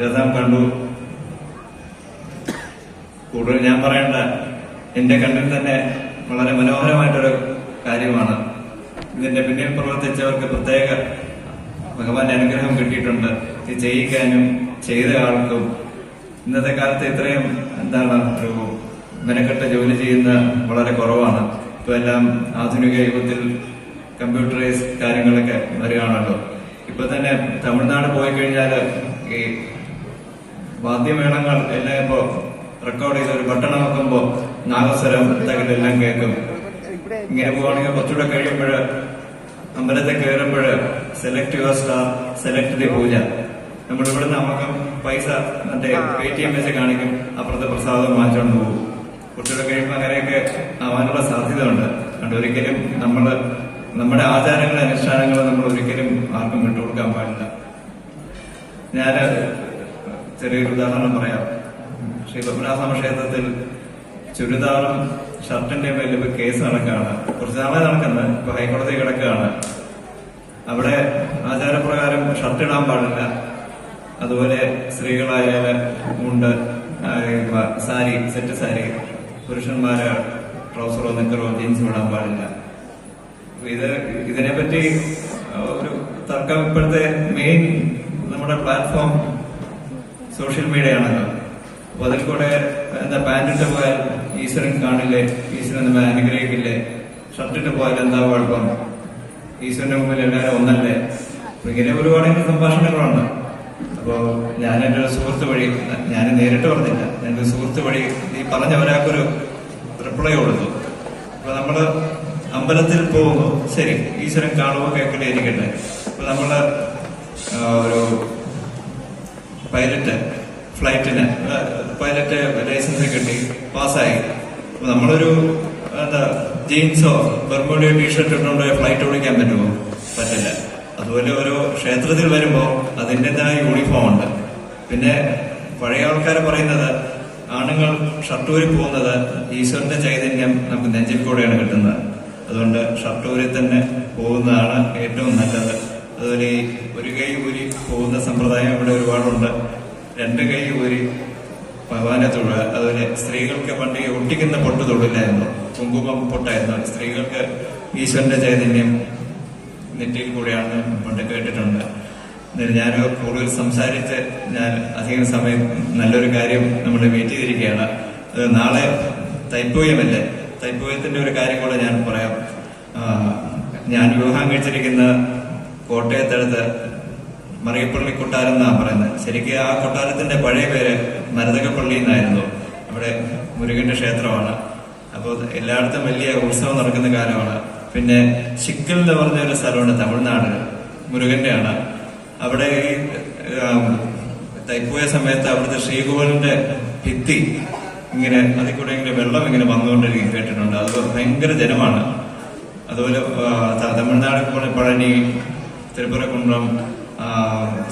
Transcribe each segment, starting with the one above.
രഥം കണ്ടു. കൂടുതൽ ഞാൻ പറയണ്ട. എന്റെ കണ്ണിൽ തന്നെ വളരെ മനോഹരമായിട്ടൊരു കാര്യമാണ്. ഇതിന്റെ പിന്നിൽ പ്രവർത്തിച്ചവർക്ക് പ്രത്യേക ഭഗവാന്റെ അനുഗ്രഹം കിട്ടിയിട്ടുണ്ട്. ഇത് ചെയ്യിക്കാനും ചെയ്ത ആൾക്കും ഇന്നത്തെ കാലത്ത് ഇത്രയും എന്താണ് ഒരു മെനക്കെട്ട ജോലി ചെയ്യുന്ന വളരെ കുറവാണ്. ഇപ്പൊ എല്ലാം ആധുനിക യുഗത്തിൽ കമ്പ്യൂട്ടറൈസ് കാര്യങ്ങളൊക്കെ വരികയാണല്ലോ. ഇപ്പൊ തന്നെ തമിഴ്നാട് പോയി കഴിഞ്ഞാൽ ഈ വാദ്യമേളങ്ങൾ എല്ലാം ഇപ്പോ റെക്കോർഡ് ചെയ്ത് ഒരു ബട്ടൺ നോക്കുമ്പോ നാഗസ്വരം തകലെല്ലാം കേൾക്കും. ഇങ്ങനെ പോവാണെങ്കിൽ കുറച്ചുകൂടെ കഴിയുമ്പോൾ അമ്പലത്തിൽ കയറുമ്പോൾ select your star select the puja. നമ്മൾ ഇവിടെ നമുക്ക് പൈസ മറ്റേ പേ ടി എം വെച്ച് കാണിക്കും. അപ്പുറത്തെ പ്രസാദം വാങ്ങിച്ചുകൊണ്ട് പോകും. കുറച്ചുകൂടെ കഴിയുമ്പോൾ അങ്ങനെയൊക്കെ ആവാനുള്ള സാധ്യത ഉണ്ട് അതുകൊണ്ട് ഒരിക്കലും നമ്മൾ നമ്മുടെ ആചാരങ്ങളും അനുഷ്ഠാനങ്ങളും നമ്മൾ ഒരിക്കലും ആർക്കും വിട്ടുകൊടുക്കാൻ പാടില്ല. ഞാൻ ചെറിയൊരു ഉദാഹരണം പറയാം. ശ്രീ പത്മനാഭ ക്ഷേത്രത്തിൽ ചുരിദാറും ഷർട്ടിന്റെ മേലിൽ ഇപ്പൊ കേസ് നടക്കുകയാണ്. കുറച്ച് നാളെ നടക്കുന്നത് ഇപ്പൊ ഹൈക്കോടതി കിടക്കുകയാണ്. അവിടെ ആചാരപ്രകാരം ഷർട്ട് ഇടാൻ പാടില്ല. അതുപോലെ സ്ത്രീകളായാൽ മുണ്ട് സാരി സെറ്റ് സാരി പുരുഷന്മാര് ട്രൗസറോ നിക്കറോ ജീൻസും ഇടാൻ പാടില്ല. ഇത് ഇതിനെപ്പറ്റി ഒരു തർക്കം ഇപ്പോഴത്തെ മെയിൻ നമ്മുടെ പ്ലാറ്റ്ഫോം സോഷ്യൽ മീഡിയ ആണല്ലോ. അപ്പൊ അതിൽ കൂടെ എന്താ പാന്റിട്ട് പോയാൽ ഈശ്വരൻ കാണില്ലേ? ഈശ്വരൻ നമ്മെ അനുഗ്രഹിക്കില്ലേ? ഷർട്ടിട്ട് പോയാൽ എന്താ കുഴപ്പം? ഈശ്വരന്റെ മുമ്പിൽ എല്ലാവരും ഒന്നല്ലേ? അപ്പൊ ഇങ്ങനെ ഒരുപാട് സംഭാഷണങ്ങളുണ്ട്. അപ്പോ ഞാൻ എന്റെ ഒരു സുഹൃത്ത് വഴി ഞാൻ നേരിട്ട് പറഞ്ഞില്ല. എന്റെ ഒരു സുഹൃത്ത് വഴി ഈ പറഞ്ഞ ഒരാൾക്കൊരു റിപ്ലൈ കൊടുത്തു. അപ്പൊ നമ്മൾ അമ്പലത്തിൽ പോകുമ്പോ ശരി ഈശ്വരൻ കാണുമോ കേൾക്കട്ടെ ഇരിക്കട്ടെ അപ്പൊ നമ്മൾ ഒരു പൈലറ്റ് ഫ്ലൈറ്റിന് പൈലറ്റ് ലൈസൻസ് കിട്ടി പാസ്സായി. അപ്പൊ നമ്മളൊരു എന്താ ജീൻസോ ബർമോഡിയോ ടീഷർട്ട് ഇട്ടുകൊണ്ട് ഫ്ലൈറ്റ് ഓടിക്കാൻ പറ്റുമോ? പറ്റില്ല. അതുപോലെ ഓരോ ക്ഷേത്രത്തിൽ വരുമ്പോൾ അതിന്റെതായ യൂണിഫോം ഉണ്ട്. പിന്നെ പഴയ ആൾക്കാർ പറയുന്നത് ആണുങ്ങൾ ഷർട്ടൂരി പോകുന്നത് ഈശ്വരന്റെ ചൈതന്യം നമുക്ക് നെഞ്ചിൽ കൂടെയാണ് കിട്ടുന്നത്. അതുകൊണ്ട് ഷർട്ടൂരി തന്നെ പോകുന്നതാണ് ഏറ്റവും നല്ലത്. അതുപോലെ ഈ ഒരു കൈ ഊരി പോകുന്ന സമ്പ്രദായം ഇവിടെ ഒരുപാടുണ്ട്. രണ്ട് കൈ ഊരി ഭഗവാനെ തൊഴുക. അതുപോലെ സ്ത്രീകൾക്ക് പണ്ട് ഒട്ടിക്കുന്ന പൊട്ട് തൊഴിലായിരുന്നു കുങ്കുമം പൊട്ടായിരുന്നു. സ്ത്രീകൾക്ക് ഈശ്വരന്റെ ചൈതന്യം നെറ്റിയിൽ കൂടെയാണ് പണ്ട് കേട്ടിട്ടുണ്ട്. എന്നിട്ട് ഞാൻ കൂടുതൽ സംസാരിച്ച് ഞാൻ അധികം സമയം നല്ലൊരു കാര്യം നമ്മൾ വെയിറ്റ് ചെയ്തിരിക്കുകയാണ്. നാളെ തൈപ്പൂയമല്ലേ? തൈപ്പൂയത്തിന്റെ ഒരു കാര്യം കൂടെ ഞാൻ പറയാം. ഞാൻ വിവാഹം കഴിച്ചിരിക്കുന്ന കോട്ടയത്തടുത്ത് മറിയപ്പള്ളി കൊട്ടാരം എന്നാണ് പറയുന്നത്. ശരിക്കും ആ കൊട്ടാരത്തിന്റെ പഴയ പേര് മരതകപ്പള്ളി എന്നായിരുന്നു. അവിടെ മുരുകന്റെ ക്ഷേത്രമാണ്. അപ്പോൾ എല്ലായിടത്തും വലിയ ഉത്സവം നടക്കുന്ന കാലമാണ്. പിന്നെ ചിക്കൽ എന്ന് പറഞ്ഞ ഒരു സ്ഥലമുണ്ട് തമിഴ്നാട്. മുരുകന്റെയാണ്. അവിടെ ഈ തൈപ്പൂയ സമയത്ത് അവിടുത്തെ ശ്രീകോവിലിന്റെ ഭിത്തി ഇങ്ങനെ അതിൽ കൂടെ ഇങ്ങനെ വെള്ളം ഇങ്ങനെ വന്നുകൊണ്ടിരിക്കും കേട്ടിട്ടുണ്ട്. അത് ഭയങ്കര ജനമാണ്. അതുപോലെ തമിഴ്നാട് പോലെ പഴനി തിരുപ്പുറക്കുണ്ട്രം ആ,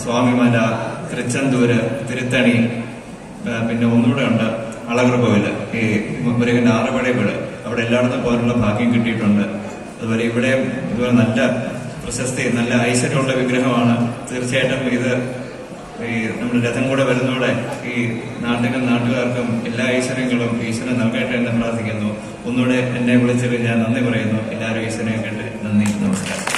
സ്വാമിമല തിരുച്ചെന്തൂര് തിരുത്തണി പിന്നെ ഒന്നുകൂടെ ഉണ്ട് അളകർ കോവിൽ. ഈ മുരുകന്റെ ആറുപടയ വീട് അവിടെ എല്ലായിടത്തും പോകാനുള്ള ഭാഗ്യം കിട്ടിയിട്ടുണ്ട്. അതുപോലെ ഇവിടെ ഇതുപോലെ നല്ല പ്രശസ്തി നല്ല ഐശ്വര്യമുള്ള വിഗ്രഹമാണ്. തീർച്ചയായിട്ടും ഇത് ഈ നമ്മുടെ രഥം കൂടെ വരുന്നതോടെ ഈ നാട്ടിലും നാട്ടുകാർക്കും എല്ലാ ഐശ്വര്യങ്ങളും ഈശ്വരൻ നൽകട്ടെ എന്ന് പ്രാർത്ഥിക്കുന്നു. ഒന്നുകൂടെ എന്നെ വിളിച്ചത് ഞാൻ നന്ദി പറയുന്നു. എല്ലാവരും ഈശ്വരനെ കേട്ട് നന്ദി നമസ്കാരം.